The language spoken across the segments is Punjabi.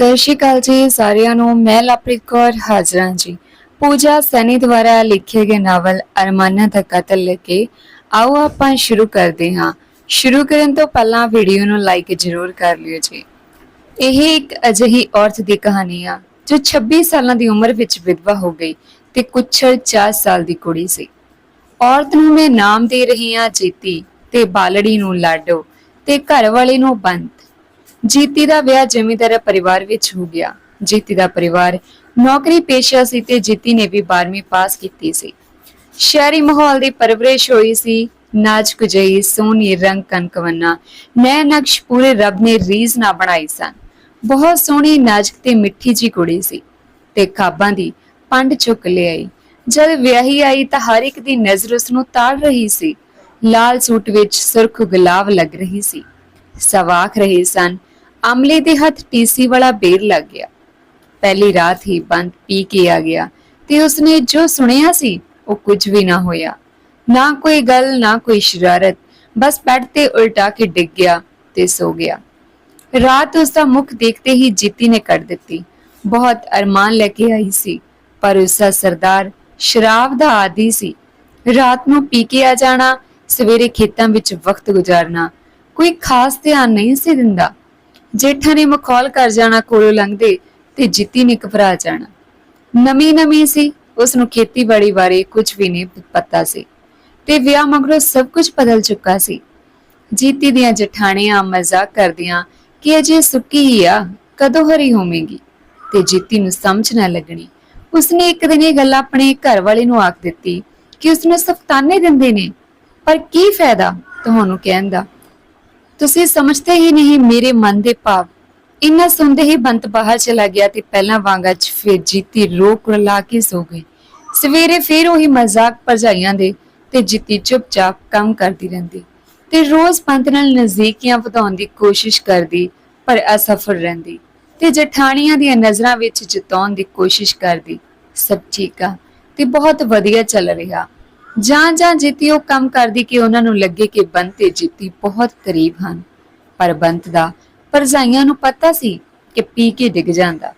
ਸਤਿ ਸ਼੍ਰੀ ਅਕਾਲ ਜੀ ਸਾਰਿਆਂ ਨੂੰ, ਮੈਂ ਲਵਪ੍ਰੀਤ ਕੌਰ ਹਾਜ਼ਰ ਹਾਂ ਜੀ। ਪੂਜਾ ਸੈਣੀ ਦੁਆਰਾ ਲਿਖੇ ਗਏ ਨਾਵਲ ਅਰਮਾਨਾਂ ਦਾ ਕਤਲ ਲੈ ਕੇ ਆਓ ਆਪਾਂ ਸ਼ੁਰੂ ਕਰਦੇ ਹਾਂ। ਸ਼ੁਰੂ ਕਰਨ ਤੋਂ ਪਹਿਲਾਂ ਵੀਡੀਓ ਨੂੰ ਲਾਈਕ ਜ਼ਰੂਰ ਕਰ ਲਿਓ ਜੀ। ਇਹ ਇੱਕ ਅਜਿਹੀ ਔਰਤ ਦੀ ਕਹਾਣੀ ਆ, ਜੋ 26 ਸਾਲਾਂ ਦੀ ਉਮਰ ਵਿੱਚ ਵਿਧਵਾ ਹੋ ਗਈ ਤੇ ਕੁੱਛੜ 4 ਸਾਲ ਦੀ ਕੁੜੀ ਸੀ। ਔਰਤ ਨੂੰ ਮੈਂ ਨਾਮ ਦੇ ਰਹੀ ਹਾਂ ਜੀਤੀ ਤੇ ਬਾਲੜੀ ਨੂੰ ਲਾਡੋ ਤੇ ਘਰ ਵਾਲੇ ਨੂੰ ਬੰਤ। ਜੀਤੀ ਦਾ ਵਿਆਹ ਜ਼ਮੀਂਦਾਰ ਪਰਿਵਾਰ ਵਿੱਚ ਹੋ ਗਿਆ। ਜੀਤੀ ਦਾ ਪਰਿਵਾਰ ਨੌਕਰੀ ਪੇਸ਼ਾ ਸੀ ਤੇ ਜੀਤੀ ਨੇ ਵੀ 12ਵੀਂ ਪਾਸ ਕੀਤੀ ਸੀ। ਸ਼ਹਿਰੀ ਮਾਹੌਲ ਦੀ ਪਰਵਰਿਸ਼ ਹੋਈ ਸੀ। ਨਾਜ਼ੁਕ ਜਿਹੀ ਸੋਹਣੀ ਰੰਗ ਕਨਕਵਨਾ ਨੈ ਨਕਸ਼ ਪੂਰੇ ਰੱਬ ਨੇ ਰੀਜ਼ ਨਾ ਬਣਾਈ ਸਨ। ਬਹੁਤ ਸੋਹਣੀ ਨਾਜ਼ੁਕ ਤੇ ਮਿੱਠੀ ਜੀ ਕੁੜੀ ਸੀ ਤੇ ਖਾਬਾਂ ਦੀ ਪੰਡ ਚੁੱਕ ਲਿਆਈ। ਜਦ ਵਿਆਹੀ ਆਈ ਤਾਂ ਹਰ ਇੱਕ ਦੀ ਨਜ਼ਰ ਉਸ ਨੂੰ ਤਾੜ ਰਹੀ ਸੀ। ਲਾਲ ਸੂਟ ਵਿੱਚ ਸੁਰਖ ਗੁਲਾਬ ਲੱਗ ਰਹੀ ਸੀ। ਸਵਾਖ ਰਹੇ ਸਨ। ਅਮਲੇ ਦੇ ਹੱਥ ਟੀਸੀ ਵਾਲਾ ਬੇਰ ਲੱਗ ਗਿਆ। ਪਹਿਲੀ ਰਾਤ ਹੀ ਬੰਦ ਪੀ ਕੇ ਆ ਗਿਆ ਤੇ ਉਸਨੇ ਜੋ ਸੁਣਿਆ ਸੀ, ਉਹ ਕੁਝ ਵੀ ਨਾ ਹੋਇਆ। ਨਾ ਕੋਈ ਗੱਲ, ਨਾ ਕੋਈ ਸ਼ਰਾਰਤ, ਬਸ ਬੈੱਡ ਤੇ ਉਲਟਾ ਕੇ ਡਿੱਗ ਗਿਆ ਤੇ ਸੋ ਗਿਆ। ਰਾਤ ਉਸ ਦਾ ਮੁਖ ਦੇਖਦੇ ਹੀ ਜੀਤੀ ਨੇ ਕੱਢ ਦਿੱਤੀ। ਬਹੁਤ ਅਰਮਾਨ ਲੈ ਕੇ ਆਈ ਸੀ, ਪਰ ਉਸ ਦਾ ਸਰਦਾਰ ਸ਼ਰਾਬ ਦਾ ਆਦੀ ਸੀ। ਰਾਤ ਨੂੰ ਪੀ ਕੇ ਆ ਜਾਣਾ, ਸਵੇਰੇ ਖੇਤਾਂ ਵਿੱਚ ਵਕਤ ਗੁਜ਼ਾਰਨਾ, ਕੋਈ ਖਾਸ ਧਿਆਨ ਨਹੀਂ ਸੀ ਦਿੰਦਾ। ਜੇਠਾਂ ਨੇ ਮਖੌਲ ਕਰ ਜਾਣਾ, ਕੋਲੋਂ ਲੰਘਦੇ ਤੇ ਜਿੱਤੀ ਨੇ ਘਬਰਾ ਜਾਣਾ। ਨਵੀਂ ਨਵੀਂ ਸੀ ਉਸ ਨੂੰ ਖੇਤੀਬਾੜੀ ਬਾਰੇ ਕੁਝ ਵੀ ਨਹੀਂ ਪਤਾ ਸੀ ਤੇ ਵਿਆਹ ਮਗਰੋਂ ਸਭ ਕੁਝ ਬਦਲ ਚੁੱਕਾ ਸੀ। ਜੀਤੀ ਦੀਆਂ ਜਠਾਣੀਆਂ ਮਜ਼ਾਕ ਕਰਦੀਆਂ ਕਿ ਅਜੇ ਸੁੱਕੀ ਹੀ ਆ, ਕਦੋਂ ਹਰੀ ਹੋਵੇਗੀ? ਤੇ ਜੀਤੀ ਨੂੰ ਸਮਝ ਨਾ ਲੱਗਣੀ। ਉਸਨੇ ਇੱਕ ਦਿਨ ਇਹ ਗੱਲ ਆਪਣੇ ਘਰ ਵਾਲੇ ਨੂੰ ਆਖ ਦਿੱਤੀ ਕਿ ਉਸਨੂੰ ਸਫਤਾਨੇ ਦਿੰਦੇ ਨੇ। ਪਰ ਕੀ ਫਾਇਦਾ, ਤੁਹਾਨੂੰ ਕਹਿਣ ਦਾ? ਤੁਸੀਂ ਸਮਝਦੇ ਹੀ ਨਹੀਂ ਮੇਰੇ ਮਨ ਦੇ ਭਾਵ। ਇੰਨਾ ਸੁਣਦੇ ਹੀ ਬੰਤ ਬਾਹਰ ਚਲਾ ਗਿਆ ਤੇ ਪਹਿਲਾਂ ਵਾਂਗਾ ਚ ਫਿਰ ਜੀਤੀ ਰੋਕ ਲਾ ਕੇ ਸੋ ਗਈ। ਸਵੇਰੇ ਫਿਰ ਉਹੀ ਮਜ਼ਾਕ ਭਰਜਾਈਆਂ ਦੇ ਤੇ ਜੀਤੀ ਚੁੱਪਚਾਪ ਕੰਮ ਕਰਦੀ ਰਹਿੰਦੀ। ਤੇ ਰੋਜ਼ ਪੰਤ ਨਾਲ ਨਜ਼ਦੀਕੀਆਂ ਵਧਾਉਣ ਦੀ ਕੋਸ਼ਿਸ਼ ਕਰਦੀ, ਪਰ ਅਸਫਲ ਰਹਿੰਦੀ। ਤੇ ਜਠਾਣੀਆਂ ਦੀਆਂ ਨਜ਼ਰਾਂ ਵਿੱਚ ਜਿਤਾਉਣ ਦੀ ਕੋਸ਼ਿਸ਼ ਕਰਦੀ। ਸਭ ਠੀਕ ਆ ਤੇ ਬਹੁਤ ਵਧੀਆ ਚੱਲ ਰਿਹਾ। ਜਾਂ ਜਾਂ ਜੀਤੀ ਉਹ ਕੰਮ ਕਰਦੀ ਕਿ ਉਹਨਾਂ ਨੂੰ ਲੱਗੇ ਕਿ ਬੰਤ ਤੇ ਜੀਤੀ ਬਹੁਤ ਕਰੀਬ ਹਨ। ਪਰ ਬੰਤ ਦਾ ਭਰਜਾਈਆਂ ਨੂੰ ਪਤਾ ਸੀ ਕਿ ਪੀ ਕੇ ਡਿੱਗ ਜਾਂਦਾ।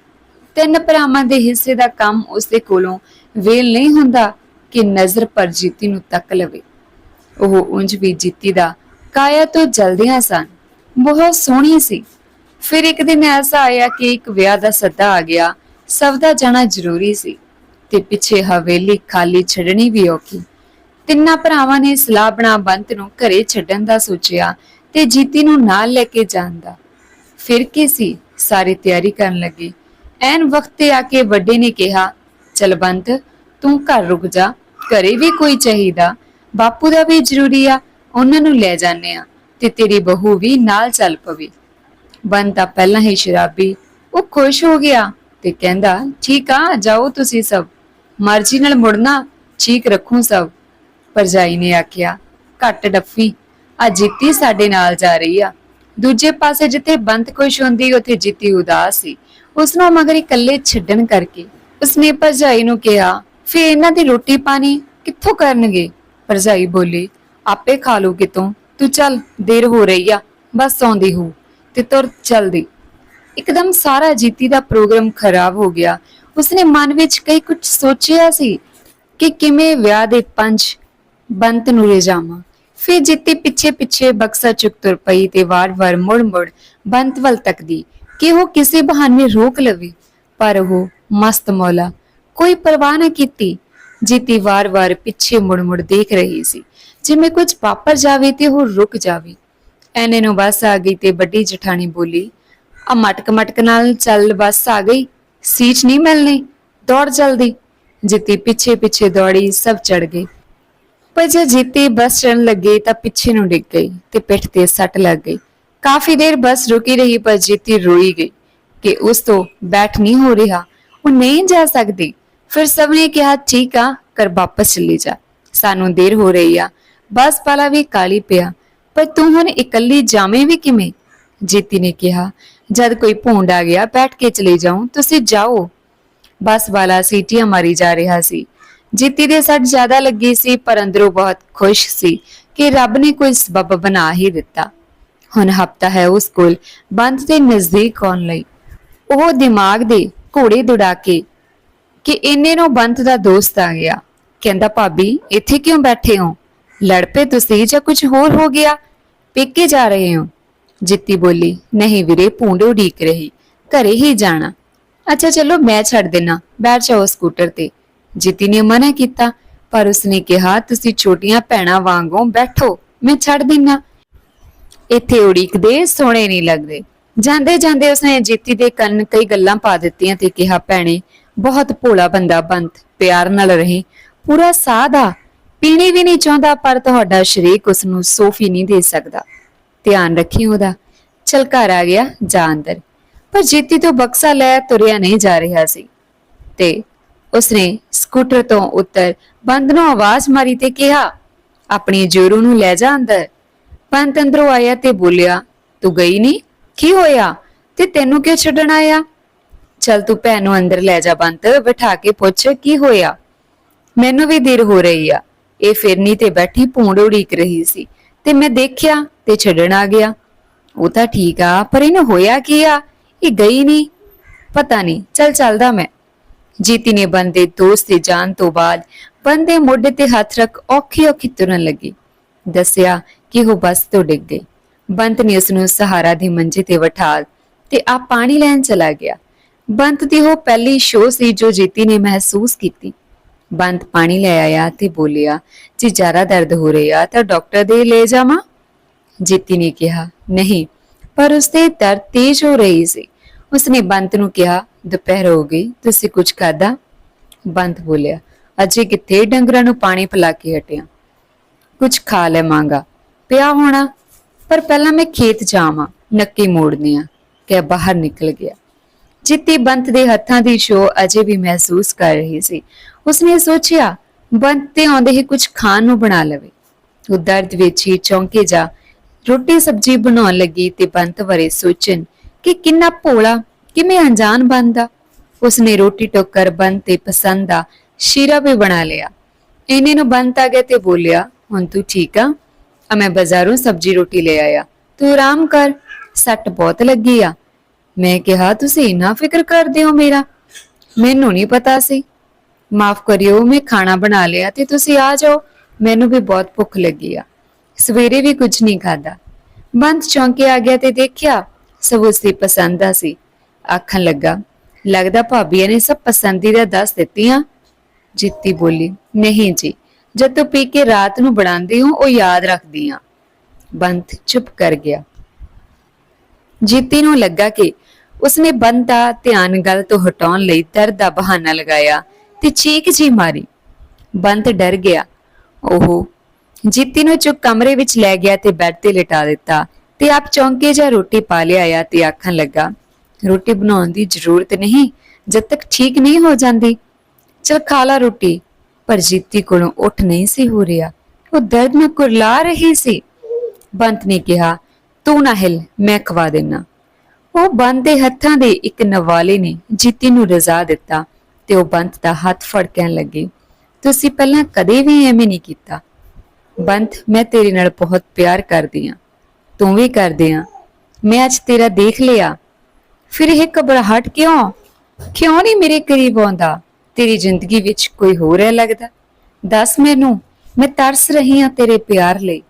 ਤਿੰਨ ਭਰਾਵਾਂ ਦੇ ਹਿੱਸੇ ਦਾ ਕੰਮ ਉਸਦੇ ਕੋਲੋਂ ਵੇਲ ਨਹੀਂ ਹੁੰਦਾ ਕਿ ਨਜ਼ਰ ਪਰ ਜੀਤੀ ਨੂੰ ਤੱਕ ਲਵੇ। ਉਹ ਉਂਝ ਵੀ ਜੀਤੀ ਦਾ ਕਾਇਆ ਤੋਂ ਜਲਦੀਆਂ ਸਨ। ਬਹੁਤ ਸੋਹਣੀ ਸੀ। ਫਿਰ ਇੱਕ ਦਿਨ ਐਸਾ ਆਇਆ ਕਿ ਇੱਕ ਵਿਆਹ ਦਾ ਸੱਦਾ ਆ ਗਿਆ। ਸਭ ਦਾ ਜਾਣਾ ਜ਼ਰੂਰੀ ਸੀ ਤੇ ਪਿੱਛੇ ਹਵੇਲੀ ਖਾਲੀ ਛੱਡਣੀ ਵੀ ਔਖੀ। ਤਿੰਨਾਂ ਭਰਾਵਾਂ ਨੇ ਸਲਾਹ ਬਣਾ ਬੰਤ ਨੂੰ ਘਰੇ ਛੱਡਣ ਦਾ ਸੋਚਿਆ ਤੇ ਜੀਤੀ ਨੂੰ ਨਾਲ ਲੈ ਕੇ ਜਾਣ ਦਾ। ਫਿਰ ਕੀ ਸੀ? ਸਾਰੀ ਤਿਆਰੀ ਕਰਨ ਲੱਗੇ। ਐਨ ਵਕਤ ਤੇ ਆ ਕੇ ਵੱਡੇ ਨੇ ਕਿਹਾ, ਚਲ ਬੰਤ, ਤੂੰ ਘਰ ਰੁਕ ਜਾ, ਘਰੇ ਵੀ ਕੋਈ ਚਾਹੀਦਾ। ਬਾਪੂ ਦਾ ਵੀ ਜ਼ਰੂਰੀ ਆ, ਉਹਨਾਂ ਨੂੰ ਲੈ ਜਾਂਦੇ ਆ ਤੇ ਤੇਰੀ ਬਹੂ ਵੀ ਨਾਲ ਚੱਲ ਪਵੇ। ਬੰਤਾ ਪਹਿਲਾਂ ਹੀ ਸ਼ਰਾਬੀ, ਉਹ ਖੁਸ਼ ਹੋ ਗਿਆ ਤੇ ਕਹਿੰਦਾ, ਠੀਕ ਆ, ਜਾਓ ਤੁਸੀਂ ਸਭ। ਮਰਜ਼ੀ ਨਾਲ ਮੁੜਨਾ, ਠੀਕ ਰੱਖੂ ਸਭ। ਪਰਜਾਈ ਨੇ ਆਖਿਆ, ਘੱਟ ਡੱਫੀ ਆ ਜਿੱਤੀ ਸਾਡੇ ਨਾਲ ਜਾ ਰਹੀ ਆ। ਦੂਜੇ ਪਾਸੇ ਜਿੱਥੇ ਬੰਤ ਖੁਸ਼ ਹੁੰਦੀ, ਉੱਥੇ ਜਿੱਤੀ ਉਦਾਸ ਸੀ। ਉਸ ਨੂੰ ਮਗਰ ਇਕੱਲੇ ਛੱਡਣ ਕਰਕੇ ਉਸਨੇ ਪਰਜਾਈ ਨੂੰ ਕਿਹਾ ਫੇ ਇਹਨਾਂ ਦੀ ਰੋਟੀ ਪਾਣੀ ਕਿੱਥੋਂ ਕਰਨਗੇ? ਪਰਜਾਈ ਬੋਲੀ, ਆਪੇ ਖਾ ਲੂ ਕਿਤੋਂ ਤੂੰ ਚੱਲ, ਦੇਰ ਹੋ ਰਹੀ ਆ, ਬਸ ਆਉਂਦੀ ਹੂੰ ਤੇ ਤੁਰ ਚਲਦੀ ਇੱਕਦਮ ਸਾਰਾ ਜੀਤੀ ਦਾ ਪ੍ਰੋਗਰਾਮ ਖਰਾਬ ਹੋ ਗਿਆ। ਉਸਨੇ ਮਨ ਵਿੱਚ ਕਈ ਕੁਝ ਸੋਚਿਆ ਸੀ ਕਿ ਕਿਵੇਂ ਵਿਆਹ ਦੇ ਪੰਜ ਬੰਤ ਨੂੰ ਲਿਜਾਵਾਂ ਫਿਰ ਜਿੱਤੀ ਪਿੱਛੇ ਪਿੱਛੇ ਬਕਸਾ ਚੁੱਕ ਤੁਰ ਪਈ ਤੇ ਵਾਰ-ਵਾਰ ਮੁੜ-ਮੁੜ ਬੰਤ ਵੱਲ ਤੱਕਦੀ। ਕਿ ਉਹ ਕਿਸੇ ਬਹਾਨੇ ਰੋਕ ਲਵੇ? ਪਰ ਉਹ ਮਸਤ ਮੌਲਾ, ਕੋਈ ਪਰਵਾਹ ਨਾ ਕੀਤੀ। ਜਿੱਤੀ ਵਾਰ-ਵਾਰ ਪਿੱਛੇ ਮੁੜ-ਮੁੜ ਦੇਖ ਰਹੀ ਸੀ। ਜਿਵੇਂ ਕੁਝ ਵਾਪਰ ਜਾਵੇ ਤੇ ਉਹ ਰੁਕ ਜਾਵੇ। ਐਨੇ ਨੂੰ ਬੱਸ ਆ ਗਈ ਤੇ ਵੱਡੀ ਜਠਾਣੀ ਬੋਲੀ, ਆ ਮਟਕ ਮਟਕ ਨਾਲ ਚੱਲ ਬੱਸ ਆ ਗਈ। ਸੀਟ ਨਹੀਂ ਮਿਲਣੀ। ਦੌੜ ਜਲਦੀ। ਜਿੱਤੀ ਪਿੱਛੇ ਪਿੱਛੇ ਦੌੜੀ ਸਭ ਚੜ ਗਏ ਪਰ ਜਦ ਜੀਤੀ ਬੱਸ ਚੜਨ ਲੱਗੇ ਤਾਂ ਪਿੱਛੇ ਨੂੰ ਡਿੱਗ ਗਈ ਤੇ ਪਿੱਠ ਤੇ ਸੱਟ ਲੱਗ ਗਈ। ਕਾਫੀ ਦੇਰ ਬੱਸ ਰੁਕੀ ਰਹੀ ਪਰ ਜੀਤੀ ਰੋਈ ਗਈ ਕਿ ਉਸ ਤੋਂ ਬੈਠ ਨਹੀਂ ਹੋ ਰਿਹਾ। ਉਹ ਨਹੀਂ ਜਾ ਸਕਦੀ। ਫਿਰ ਸਭ ਨੇ ਕਿਹਾ, ਠੀਕ ਆ, ਕਰ ਵਾਪਸ ਚਲੀ ਜਾ। ਸਾਨੂੰ ਦੇਰ ਹੋ ਰਹੀ ਆ। ਬੱਸ ਵਾਲਾ ਵੀ ਕਾਲੀ ਪਿਆ। ਪਰ ਤੂੰ ਹੁਣ ਇਕੱਲੀ ਜਾਵੇਂ ਵੀ ਕਿਵੇਂ? ਜੀਤੀ ਨੇ ਕਿਹਾ, ਜਦ ਕੋਈ ਭੌਂਡ ਆ ਗਿਆ, ਬੈਠ ਕੇ ਚਲੇ ਜਾਉਂ ਤੁਸੀਂ ਜਾਓ। ਬੱਸ ਵਾਲਾ ਸੀਟੀਆਂ ਮਾਰੀ ਜਾ ਰਿਹਾ ਸੀ। ਜੀਤੀ ਦੇ ਸੱਟ ਜ਼ਿਆਦਾ ਲੱਗੀ ਸੀ, ਪਰ ਅੰਦਰੋਂ ਬਹੁਤ ਖੁਸ਼ ਸੀ ਕਿ ਰੱਬ ਨੇ ਕੋਈ ਸਬਬ ਬਣਾ ਹੀ ਦਿੱਤਾ। ਹੁਣ ਹਫਤਾ ਹੈ ਉਸ ਕੋਲ, ਬੰਦ ਦੇ ਨਜ਼ਦੀਕ ਆਉਣ ਲਈ। ਉਹ ਦਿਮਾਗ ਦੇ ਘੋੜੇ ਦੁੜਾ ਕੇ ਕਿ ਇੰਨੇ ਨੂੰ ਬੰਤ ਦਾ ਦੋਸਤ ਆ ਗਿਆ। ਕਹਿੰਦਾ, ਭਾਬੀ, ਇੱਥੇ ਕਿਉਂ ਬੈਠੇ ਹੋ? ਲੜ ਪਏ ਤੁਸੀਂ ਜਾਂ ਕੁਝ ਹੋਰ ਹੋ ਗਿਆ? ਪੇਕੇ ਜਾ ਰਹੇ ਹੋ? ਜਿੱਤੀ ਬੋਲੀ, ਨਹੀਂ ਵੀਰੇ ਪੂੰਡੇ ਉਡੀਕ ਰਹੀ। ਘਰੇ ਹੀ ਜਾਣਾ। ਅੱਛਾ, ਚਲੋ ਮੈਂ ਛੱਡ ਦੇਣਾ ਬੈਠ ਜਾਓ ਸਕੂਟਰ ਤੇ। ਜਿੱਤੀ ਨੇ ਮਨਾ ਕੀਤਾ, ਪਰ ਉਸਨੇ ਕਿਹਾ, ਤੁਸੀਂ ਛੋਟੀਆਂ ਭੈਣਾਂ ਵਾਂਗੋਂ ਬੈਠੋ, ਮੈਂ ਛੱਡ ਦਿੰਨਾ। ਇੱਥੇ ਉਡੀਕਦੇ ਸੋਹਣੇ ਨਹੀਂ ਲੱਗਦੇ। ਜਾਂਦੇ ਜਾਂਦੇ ਉਸਨੇ ਜੀਤੀ ਦੇ ਕੰਨ ਕਈ ਗੱਲਾਂ ਪਾ ਦਿੱਤੀਆਂ ਤੇ ਕਿਹਾ, ਭੈਣੇ, ਬਹੁਤ ਭੋਲਾ ਬੰਦਾ ਬੰਤ, ਪਿਆਰ ਨਾਲ ਰਹੇ, ਪੂਰਾ ਸਾਦਾ, ਪੀਣੀ ਵੀ ਨਹੀਂ ਚਾਹੁੰਦਾ, ਪਰ ਤੁਹਾਡਾ ਸ਼ਰੀਕ ਉਸ ਨੂੰ ਸੋਫੀ ਨਹੀਂ ਦੇ ਸਕਦਾ। ਧਿਆਨ ਰੱਖੀ ਉਹਦਾ। ਚਲ ਘਰ ਆ ਗਿਆ ਜਾ ਅੰਦਰ। ਪਰ ਜੀਤੀ ਤੋਂ ਬਕਸਾ ਲੈ ਤੁਰਿਆ ਨਹੀਂ ਜਾ ਰਿਹਾ ਸੀ। ਤੇ ਉਸਨੇ ਸਕੂਟਰ ਤੋਂ ਉੱਤਰ ਬੰਦ ਨੂੰ ਆਵਾਜ਼ ਮਾਰੀ ਤੇ ਕਿਹਾ, ਆਪਣੀ ਜੋਰੂ ਨੂੰ ਲੈ ਜਾ ਅੰਦਰ। ਪੰਤ ਅੰਦਰੋਂ ਆਇਆ ਤੇ ਬੋਲਿਆ, ਤੂੰ ਗਈ ਨਹੀਂ ਕੀ ਹੋਇਆ? ਤੇ ਤੈਨੂੰ ਕਿਉਂ ਛੱਡਣ ਆਇਆ? ਚਲ ਤੂੰ ਭੈਣ ਨੂੰ ਅੰਦਰ ਲੈ ਜਾ ਬੰਤ, ਬਿਠਾ ਕੇ ਪੁੱਛ ਕੀ ਹੋਇਆ? ਮੈਨੂੰ ਵੀ ਦੇਰ ਹੋ ਰਹੀ ਆ। ਇਹ ਫਿਰਨੀ ਤੇ ਬੈਠੀ ਪੂੰਡ ਉਡੀਕ ਰਹੀ ਸੀ ਤੇ ਮੈਂ ਦੇਖਿਆ ਤੇ ਛੱਡਣ ਆ ਗਿਆ। ਉਹ ਤਾਂ ਠੀਕ ਆ, ਪਰ ਇਹਨੂੰ ਹੋਇਆ ਕੀ ਆ? ਇਹ ਗਈ ਨਹੀਂ ਪਤਾ ਨਹੀਂ ਚਲ ਚੱਲਦਾ ਮੈਂ। ਜੀਤੀ ਨੇ ਬੰਦੇ ਦੋਸਤ ਦੇ ਜਾਣ ਤੋਂ ਬਾਅਦ ਬੰਦੇ ਮੋਢੇ ਤੇ ਹੱਥ ਰੱਖ ਔਖੀ ਔਖੀ ਤੁਰਨ ਲੱਗੀ। ਦੱਸਿਆ ਕਿ ਉਹ ਬਸ ਤੋਂ ਡਿੱਗ ਗਈ। ਬੰਤ ਨੇ ਉਸ ਨੂੰ ਸਹਾਰਾ ਦੀ ਮੰਜੇ ਤੇ ਬਿਠਾ ਤੇ ਆ ਪਾਣੀ ਲੈਣ ਚਲਾ ਗਿਆ। ਬੰਤ ਦੀ ਉਹ ਪਹਿਲੀ ਸ਼ੋਅ ਸੀ ਜੋ ਜੀਤੀ ਨੇ ਮਹਿਸੂਸ ਕੀਤੀ। ਬੰਤ ਪਾਣੀ ਲੈ ਆਇਆ ਤੇ ਬੋਲਿਆ, ਜੀ ਜ਼ਿਆਦਾ ਦਰਦ ਹੋ ਰਿਹਾ ਤਾਂ ਡਾਕਟਰ ਦੇ ਲੈ ਜਾਵਾਂ? ਜੀਤੀ ਨੇ ਕਿਹਾ, ਨਹੀਂ, ਪਰ ਉਸਦੇ ਦਰਦ ਤੇਜ਼ ਹੋ ਰਹੀ ਸੀ। ਉਸਨੇ ਬੰਤ ਨੂੰ ਕਿਹਾ, ਦੁਪਹਿਰ ਹੋ ਗਈ, ਤੁਸੀਂ ਕੁਝ ਖਾਦਾ ਬੰਤ ਬੋਲਿਆ, ਅਜੇ ਕਿੱਥੇ ਡੰਗਰਾਂ ਨੂੰ ਪਾਣੀ ਪਿਲਾ ਕੇ ਹਟਿਆ? ਕੁਝ ਖਾ ਲੈ ਲਵਾਂਗਾ ਪਿਆ ਹੋਣਾ, ਪਰ ਪਹਿਲਾਂ ਮੈਂ ਖੇਤ ਜਾਵਾਂ, ਨੱਕੀ ਮੋੜਨੀ ਆ। ਕਿ ਬਾਹਰ ਨਿਕਲ ਗਿਆ। ਜਿੱਤੀ ਬੰਤ ਦੇ ਹੱਥਾਂ ਦੀ ਸ਼ੋ ਅਜੇ ਵੀ ਮਹਿਸੂਸ ਕਰ ਰਹੀ ਸੀ। ਉਸਨੇ ਸੋਚਿਆ, ਬੰਤ ਤੇ ਆਉਂਦੇ ਹੀ ਕੁਝ ਖਾਣ ਨੂੰ ਬਣਾ ਲਵੇ। ਉਹ ਦਰਦ ਵਿੱਚ ਹੀ ਚੌਂਕੇ ਜਾ ਰੋਟੀ ਸਬਜੀ ਬਣਾਉਣ ਲੱਗੀ ਤੇ ਬੰਤ ਬਾਰੇ ਸੋਚਣ ਕਿ ਕਿੰਨਾ ਭੋਲਾ, ਕਿਵੇਂ ਅਣਜਾਣ ਬੰਦਾ ਉਸਨੇ ਰੋਟੀ ਟੋਕਰ ਬੰਤ ਤੇ ਪਸੰਦ ਆ ਸ਼ੀਰਾ ਵੀ ਬਣਾ ਲਿਆ। ਇਹਨੇ ਨੂੰ ਬੰਤ ਆ ਗਿਆ ਤੇ ਬੋਲਿਆ, ਹੁਣ ਤੂੰ ਠੀਕ ਆ? ਆ ਮੈਂ ਬਾਜ਼ਾਰੋਂ ਸਬਜੀ ਰੋਟੀ ਲੈ ਆਇਆ। ਤੂੰ ਆਰਾਮ ਕਰ, ਸੱਟ ਬਹੁਤ ਲੱਗੀ ਆ। ਮੈਂ ਕਿਹਾ, ਤੁਸੀਂ ਇੰਨਾ ਫਿਕਰ ਕਰਦੇ ਹੋ ਮੇਰਾ? ਮੈਨੂੰ ਨਹੀਂ ਪਤਾ ਸੀ। ਮਾਫ ਕਰਿਓ, ਮੈਂ ਖਾਣਾ ਬਣਾ ਲਿਆ ਤੇ ਤੁਸੀਂ ਆ ਜਾਓ। ਮੈਨੂੰ ਵੀ ਬਹੁਤ ਭੁੱਖ ਲੱਗੀ ਆ। ਸਵੇਰੇ ਵੀ ਕੁਝ ਨਹੀਂ ਖਾਦਾ ਬੰਦ ਚੌਂਕੇ ਆ ਗਿਆ ਤੇ ਦੇਖਿਆ ਸਭ ਉਸਦੀ ਪਸੰਦ ਦਾ ਸੀ। ਆਖਣ ਲੱਗਾ, ਲੱਗਦਾ ਭਾਬੀਆਂ ਨੇ ਸਭ ਪਸੰਦੀਦਾ ਦੱਸ ਦਿੱਤੀਆਂ? ਜਿੱਤੀ ਬੋਲੀ, ਨਹੀਂ ਜੀ, ਜਦ ਤੂੰ ਪੀ ਕੇ ਰਾਤ ਨੂੰ ਬਣਾਉਂਦੀ ਹੂੰ, ਉਹ ਯਾਦ ਰੱਖਦੀ ਆ ਬੰਤ ਚੁੱਪ ਕਰ ਗਿਆ। ਜੀਤੀ ਨੂੰ ਲੱਗਾ ਕਿ ਉਸਨੇ ਬੰਦ ਦਾ ਧਿਆਨ ਗੱਲ ਤੋਂ ਹਟਾਉਣ ਲਈ ਦਰਦ ਦਾ ਬਹਾਨਾ ਲਗਾਇਆ ਤੇ ਚੀਕ ਜੀ ਮਾਰੀ। ਬੰਤ ਡਰ ਗਿਆ। ਉਹ ਜੀਤੀ ਨੂੰ ਚੁੱਕ ਕਮਰੇ ਵਿੱਚ ਲੈ ਗਿਆ ਤੇ ਬੈੱਡ ਤੇ ਲਿਟਾ ਦਿੱਤਾ। ਤੇ ਆਪ ਚੌਂਕੇ ਜਾ ਰੋਟੀ ਪਾ ਲਿਆਇਆ ਤੇ ਆਖਣ ਲੱਗਾ, ਰੋਟੀ ਬਣਾਉਣ ਦੀ ਜ਼ਰੂਰਤ ਨਹੀਂ, ਜਦ ਤੱਕ ਠੀਕ ਨਹੀਂ ਹੋ ਜਾਂਦੀ। ਚਲ ਖਾ ਲਾ ਰੋਟੀ, ਪਰ ਜੀਤੀ ਕੋਲੋਂ ਉੱਠ ਨਹੀਂ ਸੀ ਹੋ ਰਿਹਾ। ਉਹ ਦਰਦ ਨਾਲ ਕੁਰਲਾ ਰਹੀ ਸੀ। ਬੰਤ ਨੇ ਕਿਹਾ, ਤੂੰ ਨਾ ਹਿਲ, ਮੈਂ ਖਵਾ ਦੇਣਾ ਉਹ ਬੰਤ ਦੇ ਹੱਥਾਂ ਦੇ ਇੱਕ ਨਵਾਲੇ ਨੇ ਜੀਤੀ ਨੂੰ ਰਜ਼ਾ ਦਿੱਤਾ ਤੇ ਉਹ ਬੰਤ ਦਾ ਹੱਥ ਫੜ ਕਹਿਣ ਲੱਗੀ, ਤੁਸੀਂ ਪਹਿਲਾਂ ਕਦੇ ਵੀ ਐਵੇਂ ਨਹੀਂ ਕੀਤਾ। ਬੰਤ, ਮੈਂ ਤੇਰੇ ਨਾਲ ਬਹੁਤ ਪਿਆਰ ਕਰਦੀ ਆ ਤੂੰ ਵੀ ਕਰਦੇ ਆ। ਮੈਂ ਅੱਜ ਤੇਰਾ ਦੇਖ ਲਿਆ। ਫਿਰ ਇਹ ਘਬਰਾਹਟ ਕਿਉਂ? ਕਿਉਂ ਨਹੀਂ ਮੇਰੇ ਕਰੀਬ ਆਉਂਦਾ? ਤੇਰੀ ਜ਼ਿੰਦਗੀ ਵਿੱਚ ਕੋਈ ਹੋਰ ਹੈ ਲੱਗਦਾ? ਦੱਸ ਮੈਨੂੰ, ਮੈਂ ਤਰਸ ਰਹੀ ਹਾਂ ਤੇਰੇ ਪਿਆਰ ਲਈ।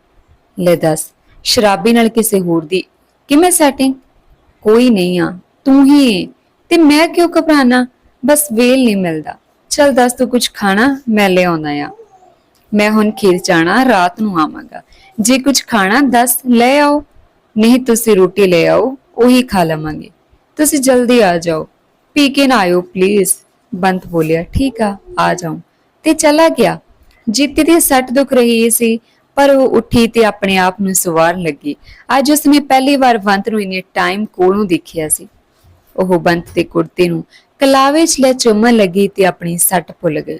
ਲੈ ਦੱਸ, ਸ਼ਰਾਬੀ ਨਾਲ ਕਿਸੇ ਹੋਰ ਦੀ ਕਿਵੇਂ ਸੈਟਿੰਗ ਕੋਈ ਨਹੀਂ ਆ, ਤੂੰ ਹੀ ਏ। ਤੇ ਮੈਂ ਕਿਉਂ ਘਬਰਾਣਾ ਬਸ ਵੇਲ ਨਹੀਂ ਮਿਲਦਾ। ਚਲ ਦੱਸ ਤੂੰ ਕੁਝ ਖਾਣਾ? ਮੈਂ ਲੈ ਆਉਣਾ ਆ। ਮੈਂ ਹੁਣ ਖੇਤ ਜਾਣਾ ਰਾਤ ਨੂੰ ਆਵਾਂਗਾ। ਜੇ ਕੁਝ ਖਾਣਾ ਦੱਸ ਲੈ ਆਓ, ਨਹੀਂ ਤੁਸੀਂ ਰੋਟੀ ਲੈ ਆਓ, ਉਹੀ ਖਾ ਲਵਾਂਗੇ। ਤੁਸੀਂ ਜਲਦੀ ਆ ਜਾਓ। ਪੀ ਕੇ ਨਾ ਆਇਓ ਪਲੀਜ਼ ਬੰਤ ਬੋਲਿਆ, ਠੀਕ ਆ ਆ ਜਾਉਂ ਤੇ ਚਲਾ ਗਿਆ। ਜੀਤੀ ਦੀ ਸੱਟ ਦੁਖ ਰਹੀ ਸੀ, ਪਰ ਉਹ ਉੱਠੀ ਤੇ ਆਪਣੇ ਆਪ ਨੂੰ ਸਵਾਰ ਲੱਗੀ। ਅੱਜ ਉਸਨੇ ਪਹਿਲੀ ਵਾਰ ਬੰਤ ਨੂੰ ਇਨੇ ਟਾਈਮ ਕੋਲੋਂ ਦੇਖਿਆ ਸੀ। ਉਹ ਬੰਤ ਦੇ ਕੁੜਤੇ ਨੂੰ ਕਲਾਵੇ 'ਚ ਲੈ ਚੁੰਮਣ ਲੱਗੀ ਤੇ ਆਪਣੀ ਸੱਟ ਭੁੱਲ ਗਈ।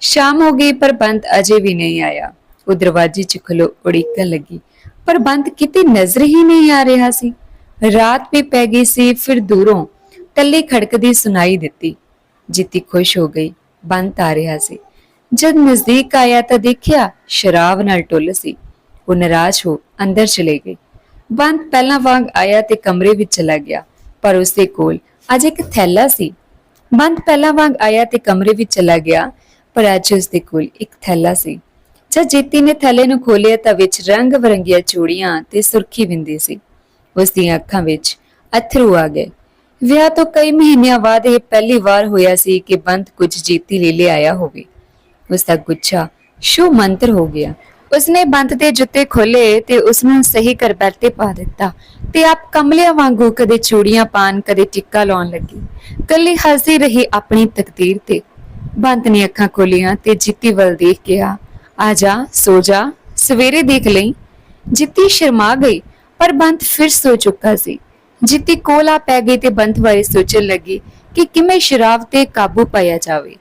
ਸ਼ਾਮ ਹੋ ਗਈ, ਪਰ ਬੰਤ ਅਜੇ ਵੀ ਨਹੀਂ ਆਇਆ। ਉਹ ਦਰਵਾਜ਼ੇ 'ਚ ਖਲੋ ਉਡੀਕਣ ਲੱਗੀ। ਪਰ ਬੰਦ ਕਿਤੇ ਨਜ਼ਰ ਹੀ ਨਹੀਂ ਆ ਰਿਹਾ ਸੀ। ਰਾਤ ਵੀ ਪੈ ਗਈ ਸੀ, ਫਿਰ ਦੂਰੋਂ ਟੱਲੀ ਖੜਕਦੀ ਸੁਣਾਈ ਦਿੱਤੀ। ਜਿੱਤੀ ਖੁਸ਼ ਹੋ ਗਈ ਬੰਤ ਆ ਰਿਹਾ ਸੀ। ਜਦ ਨਜ਼ਦੀਕ ਆਇਆ ਤਾਂ ਦੇਖਿਆ ਸ਼ਰਾਬ ਨਾਲ ਟੁੱਲ ਸੀ। ਉਹ ਨਿਰਾਸ਼ ਹੋ ਅੰਦਰ ਚਲੇ ਗਈ ਬੰਦ ਪਹਿਲਾਂ ਵਾਂਗ ਆਇਆ ਤੇ ਕਮਰੇ ਵਿੱਚ ਚਲਾ ਗਿਆ, ਪਰ ਉਸਦੇ ਕੋਲ ਅੱਜ ਇੱਕ ਥੈਲਾ ਸੀ। ਬੰਦ ਪਹਿਲਾਂ ਵਾਂਗ ਆਇਆ ਤੇ ਕਮਰੇ ਵਿੱਚ ਚਲਾ ਗਿਆ, ਪਰ ਅੱਜ ਉਸਦੇ ਕੋਲ ਇੱਕ ਥੈਲਾ ਸੀ। ਜਦ ਜੀਤੀ ਨੇ ਥੈਲੇ ਨੂੰ ਖੋਲ੍ਹਿਆ ਤਾਂ ਵਿੱਚ ਰੰਗ ਬਰੰਗੀਆਂ ਚੂੜੀਆਂ ਤੇ ਸੁਰਖੀ ਬਿੰਦੀ ਸੀ। ਉਸ ਦੀਆਂ ਅੱਖਾਂ ਵਿੱਚ ਅਥਰੂ ਆ ਗਏ। ਵਿਆਹ ਤੋਂ ਕਈ ਮਹੀਨਿਆਂ ਬਾਅਦ ਇਹ ਪਹਿਲੀ ਵਾਰ ਹੋਇਆ ਸੀ ਕਿ ਬੰਤ ਕੁਝ ਜੀਤੀ ਲਈ ਲਿਆਇਆ ਹੋਵੇ। ਉਸ ਦਾ ਗੁੱਛਾ ਸ਼ੂ ਮੰਤਰ ਹੋ ਗਿਆ। ਉਸਨੇ ਬੰਤ ਦੇ ਜੁੱਤੇ ਖੋਲੇ ਤੇ ਉਸ ਨੂੰ ਸਹੀ ਕਰ ਬੈਠੇ ਪਾ ਦਿੱਤਾ ਤੇ ਆਪ ਕਮਲਿਆਂ ਵਾਂਗੂ ਕਦੇ ਚੂੜੀਆਂ ਪਾਣ ਕਦੇ ਟਿੱਕਾ ਲਾਉਣ ਲੱਗੀ। ਕੱਲੀ ਹੱਸਦੀ ਰਹੀ ਆਪਣੀ ਤਕਦੀਰ ਤੇ। ਬੰਤ ਨੇ ਅੱਖਾਂ ਖੋਲੀਆਂ ਤੇ ਜੀਤੀ ਵੱਲ ਦੇਖ ਗਿਆ ਆ ਆ ਜਾ, ਸੋ ਜਾ। ਸਵੇਰੇ ਦੇਖ ਲਈ। ਜਿੱਤੀ ਸ਼ਰਮਾ ਗਈ, ਪਰ ਬੰਦ ਫਿਰ ਸੋ ਚੁੱਕਾ ਸੀ। ਜਿੱਤੀ ਕੋਲਾ ਪੈ ਗਈ ਤੇ ਬੰਦ ਬਾਰੇ ਸੋਚਣ ਲੱਗੀ ਕਿ ਕਿਵੇਂ ਸ਼ਰਾਬ ਤੇ ਕਾਬੂ ਪਾਇਆ ਜਾਵੇ।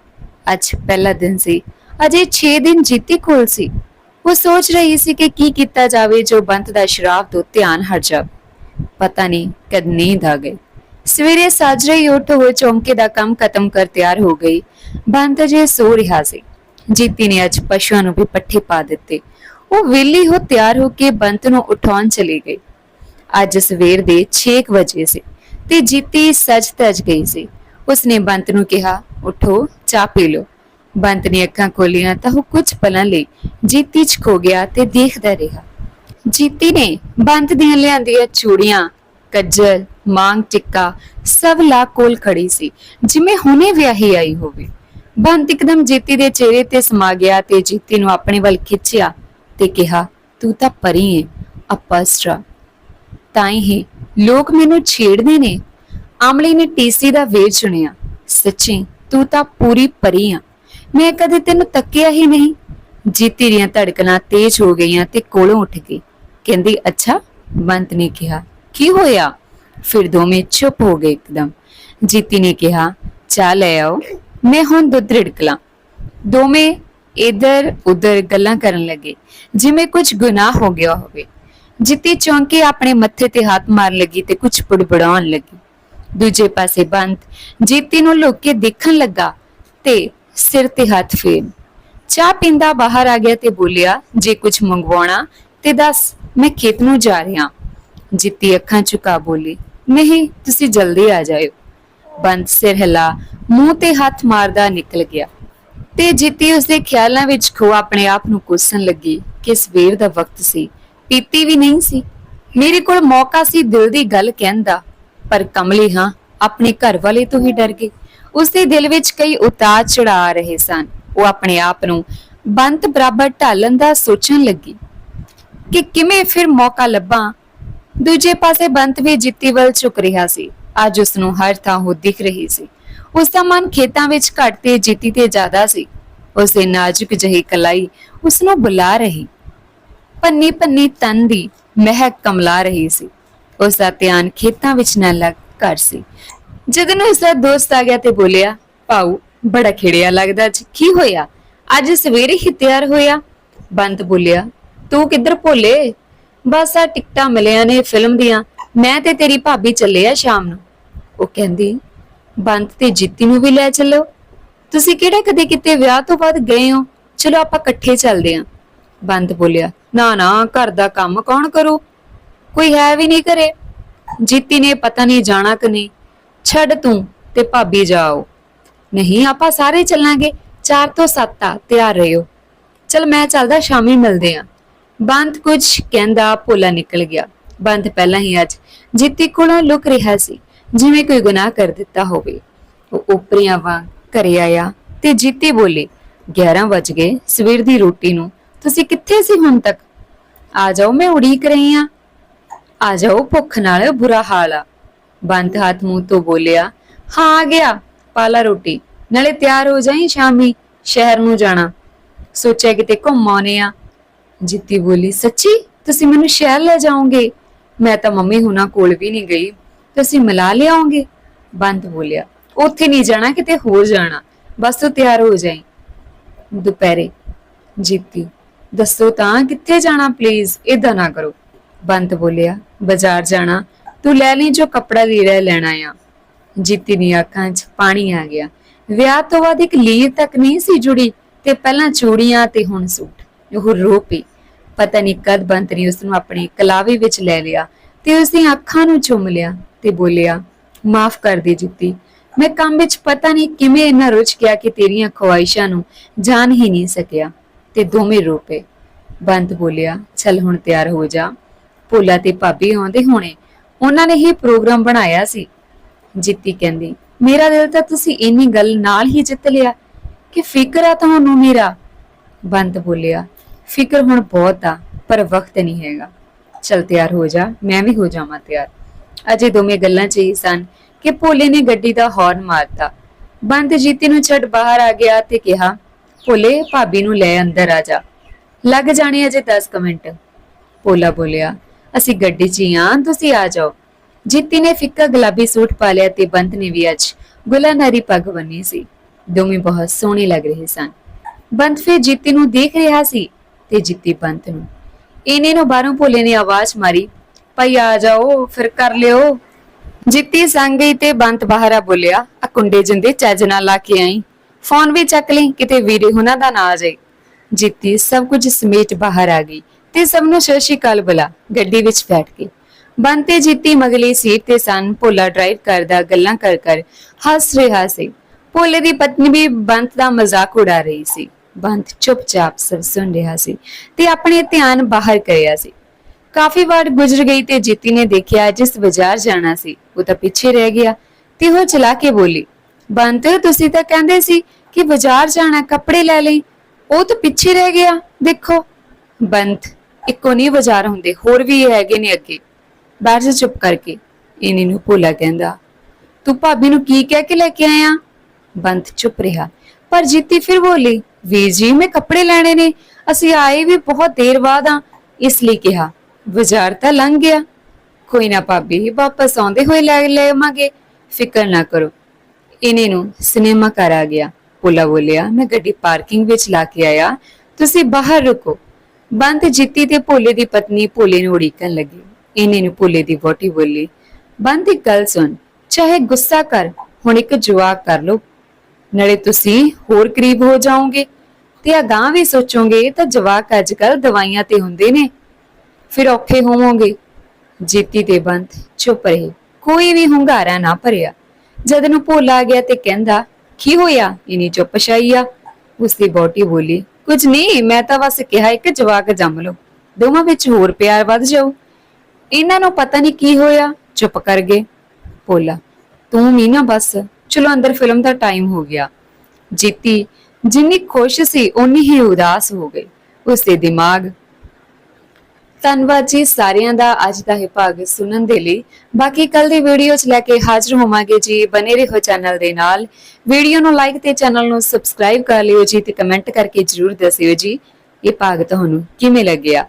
ਅੱਜ ਪਹਿਲਾ ਦਿਨ ਸੀ। ਅਜੇ 6 ਦਿਨ ਜੀਤੀ ਕੋਲ ਸੀ। ਉਹ ਸੋਚ ਰਹੀ ਸੀ ਕਿ ਕੀ ਕੀਤਾ ਜਾਵੇ ਜੋ ਬੰਤ ਦਾ ਸ਼ਰਾਬ ਤੋਂ ਧਿਆਨ ਹਟ ਜਾ। ਪਤਾ ਨਹੀਂ ਕਦ ਨੀਂਦ ਆ ਗਈ। ਸਵੇਰੇ ਸਾਜਰੇ ਹੀ ਉੱਠ ਹੋਏ ਚੌਂਕੇ ਦਾ ਕੰਮ ਖਤਮ ਕਰ ਤਿਆਰ ਹੋ ਗਈ। ਬੰਤ ਜੇ ਸੋ ਰਿਹਾ ਸੀ। ਜੀਤੀ ਨੇ ਅੱਜ ਪਸ਼ੂਆਂ ਨੂੰ ਵੀ ਪੱਠੇ ਪਾ ਦਿੱਤੇ। ਉਹ ਵੇਲੀ ਹੋ ਤਿਆਰ ਹੋ ਕੇ ਬੰਤ ਨੂੰ ਉਠਾਉਣ ਚਲੀ ਗਈ ਅੱਜ ਸਵੇਰ ਦੇ 6 ਵਜੇ ਸੀ ਤੇ ਜੀਤੀ ਸਜ ਤਜ ਗਈ ਸੀ। ਉਸਨੇ ਬੰਤ ਨੂੰ ਕਿਹਾ, ਉਠੋ, ਚਾਹ ਪੀ ਲਓ। ਬੰਤ ਨੇ ਅੱਖਾਂ ਖੋਲੀਆਂ ਤਾਂ ਉਹ ਕੁਝ ਪਲਾਂ ਲਈ ਜੀਤੀ ਚ ਖੋ ਗਿਆ ਤੇ ਦੇਖਦਾ ਰਿਹਾ। ਜੀਤੀ ਨੇ ਬੰਤ ਦੀਆਂ ਲਿਆਂਦੀਆਂ ਚੂੜੀਆਂ, ਕੱਜਲ, ਮਾਂਗ ਟਿੱਕਾ ਸਭ ਲਾ ਕੋਲ ਖੜੀ ਸੀ, ਜਿਵੇਂ ਹੁਣੇ ਵਿਆਹੀ ਆਈ ਹੋਵੇ। ਬੰਤ ਇੱਕਦਮ ਜੀਤੀ ਦੇ ਚਿਹਰੇ ਤੇ ਸਮਾ ਗਿਆ ਤੇ ਜੀਤੀ ਨੂੰ ਆਪਣੇ ਵੱਲ ਖਿੱਚਿਆ ਤੇ ਕਿਹਾ, ਤੂੰ ਤਾਂ ਪਰੀ ਹੈ ਅਪਸਰਾ ਤਾਂ ਹੀ ਲੋਕ ਮੈਨੂੰ ਛੇੜਦੇ ਨੇ। ਆਮਲੀ ਨੇ ਟੀਸੀ ਦਾ ਵੇਰ ਚੁਣਿਆ। ਸੱਚੀ, ਤੂੰ ਤਾਂ ਪੂਰੀ ਪਰੀ ਆ। ਮੈਂ ਕਦੇ ਤੈਨੂੰ ਤੱਕਿਆ ਹੀ ਨਹੀਂ। ਜੀਤੀ ਦੀਆਂ ਧੜਕਣਾ ਤੇਜ਼ ਹੋ ਗਈਆਂ ਤੇ ਕੋਲੋਂ ਉੱਠ ਗਈ। ਕਹਿੰਦੀ, ਅੱਛਾ, ਬੰਤ ਨੇ ਕਿਹਾ, ਕੀ ਹੋਇਆ? ਫਿਰ ਦੋਵੇਂ ਚੁੱਪ ਹੋ ਗਏ ਇੱਕਦਮ। ਜੀਤੀ ਨੇ ਕਿਹਾ, ਚਾਹ ਲੈ ਆਓ। ਮੈਂ ਹੁਣ ਦੁੱਧ ਰਿੜਕਲਾਂ। ਦੋਵੇਂ ਇਧਰ ਉਧਰ ਗੱਲਾਂ ਕਰਨ ਲੱਗੇ। ਜਿਵੇਂ ਕੁਝ ਗੁਨਾਹ ਹੋ ਗਿਆ ਹੋਵੇ। ਜਿੱਤੀ ਚੌਂਕੇ ਆਪਣੇ ਮੱਥੇ ਤੇ ਹੱਥ ਮਾਰਨ ਲੱਗੀ ਤੇ ਕੁਝ ਬੜਬੜਾਉਣ ਲੱਗੀ। ਦੂਜੇ ਪਾਸੇ ਬੰਤ ਜੀਤੀ ਨੂੰ ਲੁੱਕ ਕੇ ਦੇਖਣ ਲੱਗਾ ਤੇ ਸਿਰ ਤੇ ਹੱਥ ਫੇਰ। ਚਾਹ ਪੀਂਦਾ ਬਾਹਰ ਆ ਗਿਆ ਤੇ ਬੋਲਿਆ, ਜੇ ਕੁਝ ਮੰਗਵਾਉਣਾ ਤੇ ਦੱਸ, ਮੈਂ ਖੇਤ ਨੂੰ ਜਾ ਰਿਹਾ ਜਿੱਤੀ ਅੱਖਾਂ ਝੁਕਾ ਬੋਲੀ, ਨਹੀਂ, ਤੁਸੀਂ ਜਲਦੀ ਆ ਜਾਇਓ। ਬੰਦ ਸਿਰ ਹਿਲਾ। ਮੂੰਹ ਤੇ ਹੱਥ ਮਾਰਦਾ ਨਿਕਲ ਗਿਆ ਤੇ ਜਿੱਤੀ ਉਸਦੇ ਖਿਆਲਾਂ ਵਿੱਚ ਖੋ ਆਪਣੇ ਆਪ ਨੂੰ ਕੋਸਣ ਲੱਗੀ ਕਿ ਸਵੇਰ ਦਾ ਵਕਤ ਸੀ, ਪੀਤੀ ਵੀ ਨਹੀਂ ਸੀ। ਮੇਰੇ ਕੋਲ ਮੌਕਾ ਸੀ ਦਿਲ ਦੀ ਗੱਲ ਕਹਿਣ ਦਾ, ਪਰ ਕਮਲੀ ਹਾਂ, ਆਪਣੇ ਘਰ ਵਾਲੇ ਤੋਂ ਹੀ ਡਰ ਗਈ ਉਸਦੇ ਦਿਲ ਵਿੱਚ ਕਈ ਉਤਾਰ ਚੜਾ ਰਹੇ ਸਨ। ਉਹ ਆਪਣੇ ਆਪ ਨੂੰ ਬੰਤ ਬਰਾਬਰ ਢਾਲਣ ਦਾ ਸੋਚਣ ਲੱਗੀ ਕਿ ਕਿਵੇਂ ਫਿਰ ਮੌਕਾ ਲੱਭਾਂ। ਦੂਜੇ ਪਾਸੇ ਬੰਤ ਵੀ ਜਿੱਤੀ ਵੱਲ ਝੁਕ ਰਿਹਾ ਸੀ। ਅੱਜ ਉਸ ਨੂੰ ਹਰ ਥਾਂ ਉਹ ਦਿਖ ਰਹੀ ਸੀ। ਉਸ ਦਾ ਮਨ ਖੇਤਾਂ ਵਿੱਚ ਘੱਟ ਤੇ ਜੀਤੀ ਤੇ ਜ਼ਿਆਦਾ ਸੀ। ਉਸ ਦੇ ਨਾਜ਼ੁਕ ਜਿਹੀ ਕਲਾਈ ਉਸ ਨੂੰ ਬੁਲਾ ਰਹੀ। ਪੰਨੀ ਪੰਨੀ ਤਨ ਦੀ ਮਹਿਕ ਕਮਲਾ ਰਹੀ ਸੀ। ਉਸ ਦਾ ਧਿਆਨ ਖੇਤਾਂ ਵਿੱਚ ਨਾ ਲੱਗ ਘਰ ਸੀ। ਜਦੋਂ ਉਸ ਦਾ ਦੋਸਤ ਆ ਗਿਆ ਤੇ ਬੋਲਿਆ ਪਾਉ ਬੜਾ ਖਿੜਿਆ ਲੱਗਦਾ ਅੱਜ ਕੀ ਹੋਇਆ? ਅੱਜ ਸਵੇਰੇ ਹੀ ਤਿਆਰ ਹੋਇਆ? ਬੰਤ ਬੋਲਿਆ, ਤੂੰ ਕਿੱਧਰ ਭੋਲੇ? ਬਸ ਆ ਟਿਕਟਾਂ ਮਿਲਿਆ ਨੇ ਫਿਲਮ ਦੀਆਂ। ਮੈਂ ਤੇ ਤੇਰੀ ਭਾਬੀ ਚੱਲੇ ਆ ਸ਼ਾਮ ਨੂੰ। ਉਹ ਕਹਿੰਦੀ ਬੰਤ ਤੇ ਜਿੱਤੀ ਨੂੰ ਵੀ ਲੈ ਚੱਲੋ। ਤੁਸੀਂ ਕਿਹੜਾ ਕਦੇ ਕਿਤੇ ਵਿਆਹ ਤੋਂ ਬਾਅਦ ਗਏ ਹੋ? ਚਲੋ ਆਪਾਂ ਇਕੱਠੇ ਚੱਲਦੇ ਆਂ ਬੰਤ ਬੋਲਿਆ, ਨਾ ਨਾ, ਘਰ ਦਾ ਕੰਮ ਕੌਣ ਕਰੂ? ਕੋਈ ਹੈ ਵੀ ਨਹੀਂ ਘਰੇ। ਜੀਤੀ ਨੇ ਪਤਾ ਨਹੀਂ ਜਾਣਾ ਕਿ ਨਹੀਂ। ਛੱਡ ਤੂੰ ਤੇ ਭਾਬੀ ਜਾਓ। ਨਹੀਂ, ਆਪਾਂ ਸਾਰੇ ਚੱਲਾਂਗੇ। 4 ਤੋਂ 7 ਆ, ਤਿਆਰ ਰਹਿਓ ਚਲ ਮੈਂ ਚੱਲਦਾ, ਸ਼ਾਮੀ ਮਿਲਦੇ ਆਂ ਬੰਤ ਕੁਝ ਕਹਿੰਦਾ, ਭੋਲਾ ਨਿਕਲ ਗਿਆ। ਬੰਤ ਪਹਿਲਾਂ ਹੀ ਅੱਜ। ਜੀਤੀ ਕੋਲੋਂ ਲੁਕ ਰਿਹਾ ਸੀ। ਜਿਵੇਂ ਕੋਈ ਗੁਨਾਹ ਕਰ ਦਿੱਤਾ ਹੋਵੇ। ਉਹ ਉਪਰੀਆਂ ਵਾਂਗ ਘਰੇ ਆਇਆ ਤੇ ਜੀਤੀ ਬੋਲੀ 11 ਵਜ ਗਏ, ਸਵੇਰ ਦੀ ਰੋਟੀ ਨੂੰ। ਤੁਸੀਂ ਕਿੱਥੇ ਸੀ ਹੁਣ ਤੱਕ? ਆ ਜਾਓ, ਮੈਂ ਉਡੀਕ ਰਹੀ ਆ। ਆ ਜਾਓ, ਭੁੱਖ ਨਾਲ ਬੁਰਾ ਹਾਲ ਆ। ਬੰਦ ਹੱਥ ਮੂੰਹ ਤੋਂ ਬੋਲਿਆ, ਹਾਂ, ਆ ਗਿਆ ਪਾਲਾ ਰੋਟੀ। ਨਾਲੇ ਤਿਆਰ ਹੋ ਜਾਈ ਸ਼ਾਮੀ, ਸ਼ਹਿਰ ਨੂੰ ਜਾਣਾ। ਸੋਚਿਆ ਕਿਤੇ ਘੁੰਮ ਆਉਨੇ ਆ। ਜਿੱਤੀ ਬੋਲੀ, ਸੱਚੀ? ਤੁਸੀਂ ਮੈਨੂੰ ਸ਼ਹਿਰ ਲੈ ਜਾਓਗੇ? ਮੈਂ ਤਾਂ ਮੰਮੀ ਹੁਣਾਂ ਕੋਲ ਵੀ ਨਹੀਂ ਗਈ। ਤੁਸੀਂ ਮਿਲਾ ਲਿਆਓਗੇ ਬੰਤ ਬੋਲਿਆ ਉੱਥੇ ਨਹੀਂ ਜਾਣਾ, ਕਿਤੇ ਹੋਰ ਜਾਣਾ। ਬਸ ਤੂੰ ਤਿਆਰ ਹੋ ਜਾਈ। ਦੁਪਹਿਰੇ ਜੀਤੀ। ਦੱਸੋ ਤਾਂ ਕਿੱਥੇ ਜਾਣਾ ਪਲੀਜ਼ ਇਦਾਂ ਨਾ ਕਰੋ। ਬੰਤ ਬੋਲਿਆ ਬਾਜ਼ਾਰ ਜਾਣਾ। ਤੂੰ ਲੈ ਲਈ ਜੋ ਕੱਪੜਾ ਲੀੜਾ ਲੈਣਾ ਆ ਜੀਤੀ ਦੀਆਂ ਅੱਖਾਂ 'ਚ ਪਾਣੀ ਆ ਗਿਆ। ਵਿਆਹ ਤੋਂ ਬਾਅਦ ਇੱਕ ਲੀਰ ਤੱਕ ਨਹੀਂ ਸੀ ਜੁੜੀ, ਤੇ ਪਹਿਲਾਂ ਚੂੜੀਆਂ ਤੇ ਹੁਣ ਸੂਟ। ਉਹ ਰੋ ਪਈ। ਪਤਾ ਨਹੀਂ ਕਦ ਬੰਤ ਨੇ ਉਸ ਨੂੰ ਆਪਣੇ ਕਲਾਵੇ ਵਿੱਚ ਲੈ ਲਿਆ ਤੇ ਉਸ ਦੀਆਂ ਅੱਖਾਂ ਨੂੰ ਚੁੰਮ ਲਿਆ। ਤੇ ਬੋਲਿਆ, ਮਾਫ ਕਰ ਦੇ ਜਿੱਤੀ। ਮੈਂ ਕੰਮ ਵਿੱਚ ਪਤਾ ਨਹੀਂ ਕਿਵੇਂ ਇੰਨਾ ਰੁੱਝ ਗਿਆ ਕਿ ਤੇਰੀਆਂ ਖਵਾਇਸ਼ਾਂ ਨੂੰ ਜਾਣ ਹੀ ਨਹੀਂ ਸਕਿਆ ਤੇ ਦੋਵੇਂ ਰੋ ਪਏ। ਬੰਤ ਬੋਲਿਆ, ਚੱਲ ਹੁਣ ਤਿਆਰ ਹੋ ਜਾ। ਭੋਲਾ ਤੇ ਭਾਬੀ ਆਉਂਦੇ ਹੋਣੇ, ਉਹਨਾਂ ਨੇ ਹੀ ਪ੍ਰੋਗਰਾਮ ਬਣਾਇਆ ਸੀ। ਜਿੱਤੀ ਕਹਿੰਦੀ, ਮੇਰਾ ਦਿਲ ਤਾਂ ਤੁਸੀਂ ਇੰਨੀ ਗੱਲ ਨਾਲ ਹੀ ਜਿੱਤ ਲਿਆ ਕਿ ਫਿਕਰ ਆ ਤੁਹਾਨੂੰ ਮੇਰਾ? ਬੰਤ ਬੋਲਿਆ, ਫਿਕਰ ਹੁਣ ਬਹੁਤ ਆ, ਪਰ ਵਕਤ ਨਹੀਂ ਹੈਗਾ। ਚਲ ਤਿਆਰ ਹੋ ਜਾ, ਮੈਂ ਵੀ ਹੋ ਜਾਵਾਂ ਤਿਆਰ। ਅਜੇ ਦੋਵੇਂ ਗੱਲਾਂ 'ਚ ਹੀ ਸਨ ਕਿ ਭੋਲੇ ਨੇ ਗੱਡੀ ਦਾ ਹਾਰਨ ਮਾਰਤਾ। ਬੰਤ ਜੀਤੀ ਨੂੰ ਛੱਡ ਬਾਹਰ ਆ ਗਿਆ ਤੇ ਕਿਹਾ, ਭੋਲੇ, ਭਾਬੀ ਨੂੰ ਲੈ ਅੰਦਰ ਆ ਜਾ। ਲੱਗ ਜਾਣੇ ਅਜੇ 10 ਮਿੰਟ। ਭੋਲਾ ਬੋਲਿਆ, ਅਸੀਂ ਗੱਡੀ 'ਚ ਹੀ ਆਂ, ਤੁਸੀਂ ਆ ਜਾਓ। ਜੀਤੀ ਨੇ ਫਿੱਕਾ ਗੁਲਾਬੀ ਸੂਟ ਪਾ ਲਿਆ ਤੇ ਬੰਤ ਨੇ ਵੀ ਅੱਜ ਗੁਲਾਨਾਰੀ ਪੱਗ ਬੰਨੀ ਸੀ। ਦੋਵੇਂ ਬਹੁਤ ਸੋਹਣੇ ਲੱਗ ਰਹੇ ਸਨ। ਬੰਤ ਫਿਰ ਜੀਤੀ ਨੂੰ ਦੇਖ ਰਿਹਾ ਸੀ ਤੇ ਜੀਤੀ ਬੰਤ ਨੂੰ। ਇਹਨੇ ਨੂੰ ਬਾਹਰੋਂ ਭੋਲੇ ਨੇ ਆਵਾਜ਼ ਮਾਰੀ ਭਾਈ ਆ ਜਾਓ, ਫਿਰ ਕਰ ਲਿਓ। ਜੀਤੀ ਸੰਗ ਗਈ ਤੇ ਬੰਤ ਬਾਹਰ ਬੋਲਿਆ, ਆ ਕੁੰਡੇ ਜਿੰਦੇ ਚੱਜ ਨਾਲ ਲਾ ਕੇ ਆਈ। ਫੋਨ ਵੀ ਚੱਕ ਲਈ, ਕਿਤੇ ਵੀਰੇ ਹੁਣਾਂ ਦਾ ਨਾ ਆ ਜਾਏ। ਜੀਤੀ ਸਭ ਕੁਝ ਸਮੇਟ ਬਾਹਰ ਆ ਗਈ ਤੇ ਸਭ ਨੂੰ ਸਤਿ ਸ਼੍ਰੀ ਅਕਾਲ ਬੁਲਾ, ਗੱਡੀ ਵਿੱਚ ਬੈਠ ਕੇ। ਬੰਤੇ ਜੀਤੀ ਮਗਲੀ ਸੀਟ ਤੇ ਸਨ, ਭੋਲਾ ਡਰਾਈਵ ਕਰਦਾ, ਗੱਲਾਂ ਕਰ ਕਰ ਹੱਸ ਰਿਹਾ ਸੀ। ਭੋਲੇ ਦੀ ਪਤਨੀ ਵੀ ਬੰਤ ਦਾ ਮਜ਼ਾਕ ਉਡਾ ਰਹੀ ਸੀ। ਬੰਤ ਚੁੱਪਚਾਪ ਸਭ ਸੁਣ ਰਿਹਾ ਸੀ ਤੇ ਆਪਣੇ ਧਿਆਨ ਬਾਹਰ ਕਰਿਆ ਸੀ। ਕਾਫੀ ਵਾਰ ਗੁਜ਼ਰ ਗਈ ਤੇ ਜੀਤੀ ਨੇ ਦੇਖਿਆ ਜਿਸ ਬਾਜ਼ਾਰ ਜਾਣਾ ਸੀ, ਉਹ ਤਾਂ ਪਿੱਛੇ ਰਹਿ ਗਿਆ ਤੇ ਉਹ ਚਲਾ ਕੇ ਬੋਲੀ, ਬੰਤ, ਤੁਸੀਂ ਤਾਂ ਕਹਿੰਦੇ ਸੀ ਕਿ ਬਾਜ਼ਾਰ ਜਾਣਾ ਕੱਪੜੇ ਲੈ ਲਈ, ਉਹ ਤਾਂ ਪਿੱਛੇ ਰਹਿ ਗਿਆ, ਦੇਖੋ। ਬੰਤ, ਇੱਕੋ ਨਹੀਂ ਬਾਜ਼ਾਰ ਹੁੰਦੇ, ਹੋਰ ਵੀ ਹੈਗੇ ਨੇ ਅੱਗੇ। ਬੈਠ ਚੁੱਪ ਕਰਕੇ ਇਨੀ ਨੂੰ ਭੋਲਾ ਕਹਿੰਦਾ, ਤੂੰ ਭਾਬੀ ਨੂੰ ਕੀ ਕਹਿ ਕੇ ਲੈ ਕੇ ਆਇਆ? ਬੰਤ ਚੁੱਪ ਰਿਹਾ, ਪਰ ਜੀਤੀ ਫਿਰ ਬੋਲੀ, ਵੀਰ ਜੀ, ਮੈਂ ਕੱਪੜੇ ਲੈਣੇ ਨੇ, ਅਸੀਂ ਆਏ ਵੀ ਬਹੁਤ ਦੇਰ ਬਾਅਦ ਆ, ਇਸ ਲਈ ਕਿਹਾ। ਬਾਜ਼ਾਰ ਤਾਂ ਲੰਘ ਗਿਆ। ਕੋਈ ਨਾ ਭਾਬੀ, ਵਾਪਸ ਆਉਂਦੇ ਹੋਏ ਲੈ ਲੈਵਾਂਗੇ ਫਿਕਰ ਨਾ ਕਰੋ। ਇਹਨੇ ਨੂੰ ਸਿਨੇਮਾ ਘਰ ਆ ਗਿਆ। ਭੋਲਾ ਬੋਲਿਆ, ਮੈਂ ਗੱਡੀ ਪਾਰਕਿੰਗ ਵਿੱਚ ਲਾ ਕੇ ਆਇਆ। ਤੁਸੀਂ ਬਾਹਰ ਰੁਕੋ। ਬੰਤ ਜਿੱਤੀ ਤੇ ਭੋਲੇ ਦੀ ਪਤਨੀ ਭੋਲੇ ਨੂੰ ਉਡੀਕਣ ਲੱਗੀ। ਇਹਨੇ ਨੂੰ ਭੋਲੇ ਦੀ ਵੋਟੀ ਬੋਲੀ ਬੰਤ ਇੱਕ ਗੱਲ ਸੁਣ, ਚਾਹੇ ਗੁੱਸਾ ਕਰ, ਹੁਣ ਇੱਕ ਜਵਾਬ ਕਰ ਲੋ ਨਾਲੇ ਤੁਸੀਂ ਹੋਰ ਕਰੀਬ ਹੋ ਜਾਓਗੇ। ਤੇ ਅਗਾਂਹ ਵੀ ਸੋਚੋਗੇ ਤਾਂ ਜਵਾਕ ਅੱਜ ਕੱਲ ਦਵਾਈਆਂ ਤੇ ਹੁੰਦੇ ਨੇ। ਫਿਰ ਔਖੇ ਹੋਵੋਗੇ। ਜੀਤੀ ਤੇ ਬੰਤ ਚੁੱਪ ਰਹੇ। ਕੋਈ ਵੀ ਹੁੰਗਾਰਾ ਨਾ ਭਰਿਆ। ਜਦ ਨੂੰ ਭੋਲਾ ਆ ਗਿਆ ਤੇ ਕਹਿੰਦਾ, ਕੀ ਹੋਇਆ? ਇਨੀ ਚੁੱਪ ਛਾਈ ਉਸਦੀ ਬੋਟੀ ਬੋਲੀ, ਕੁਝ ਨਹੀਂ, ਮੈਂ ਤਾਂ ਬਸ ਕਿਹਾ ਇੱਕ ਜਵਾਕ ਜੰਮ ਲਓ। ਦੋਵਾਂ ਵਿੱਚ ਹੋਰ ਪਿਆਰ ਵੱਧ ਜਾਊ। ਇਹਨਾਂ ਨੂੰ ਪਤਾ ਨਹੀਂ ਕੀ ਹੋਇਆ। ਚੁੱਪ ਕਰ ਗਏ। ਭੋਲਾ, ਤੂੰ ਵੀ ਨਾ ਬਸ। ਚਲੋ ਅੰਦਰ ਫਿਲਮ ਦਾ ਟਾਈਮ ਹੋ ਗਿਆ। ਜੀਤੀ ਜਿੰਨੀ ਖੁਸ਼ ਸੀ ਉਨੀ ਹੀ ਉਦਾਸ ਹੋ ਗਈ। ਉਸਦੇ ਦਿਮਾਗ ਧੰਨਵਾਦ ਜੀ ਸਾਰਿਆਂ ਦਾ ਅੱਜ ਦਾ ਇਹ ਭਾਗ ਸੁਣਨ ਦੇ ਲਈ। ਬਾਕੀ ਕੱਲ ਦੀ ਵੀਡੀਓ ਚ ਲੈ ਕੇ ਹਾਜ਼ਰ ਹੋਵਾਂਗੇ ਜੀ ਬਨੇ ਰਹੋ ਚੈਨਲ ਦੇ ਨਾਲ। ਵੀਡੀਓ ਨੂੰ ਲਾਈਕ ਤੇ ਚੈਨਲ ਨੂੰ ਸਬਸਕ੍ਰਾਈਬ ਕਰ ਲਿਓ ਜੀ ਤੇ ਕਮੈਂਟ ਕਰਕੇ ਜਰੂਰ ਦੱਸਿਓ ਜੀ। ਇਹ ਭਾਗ ਤੁਹਾਨੂੰ ਕਿਵੇਂ ਲੱਗਿਆ?